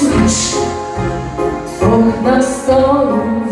Слышь, на столу.